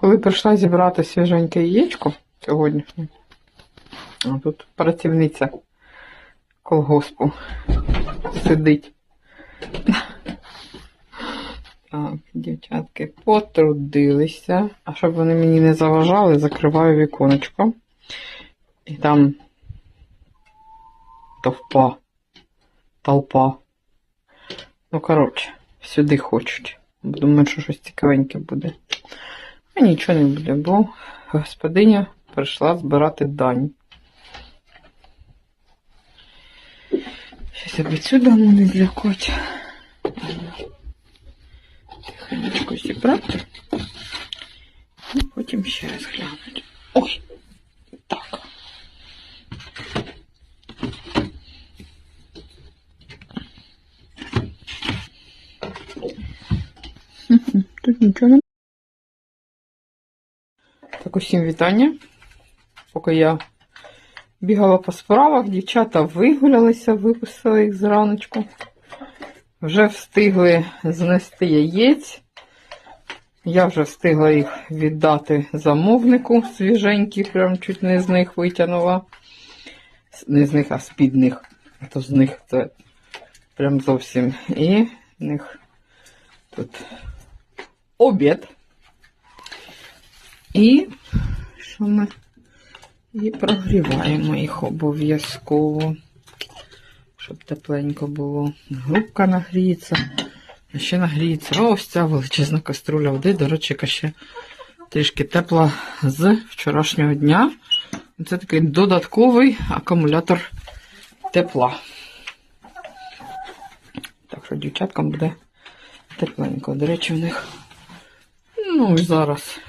Коли прийшла зібрати свіженьке яєчко сьогоднішнє, тут працівниця колгоспу сидить. Так, дівчатки потрудилися. А щоб вони мені не заважали, закриваю віконечко. І там товпа, толпа. Ну, коротше, сюди хочуть. Думаю, що щось цікавеньке буде. А нічого не буде, бо господиня прийшла збирати дань. Щось аби дану не злякать. Тихонечко зібрати. І потім ще раз глянути. Ой! Так. Тут нічого не. Так, усім вітання. Поки я бігала по справах, дівчата вигулялися, випустили їх зраночку. Вже встигли знести яєць. Я вже встигла їх віддати замовнику свіженькі, прям чуть не з них витягнула. Не з них, а з-під них. А то з них це прям зовсім. І в них тут обід. І що ми і прогріваємо їх обов'язково, щоб тепленько було. Грубка нагріється. А ще нагріється ось ця величезна каструля води. До речі, яка ще трішки тепла з вчорашнього дня. Це такий додатковий акумулятор тепла. Так що дівчаткам буде тепленько. До речі, у них Ну і зараз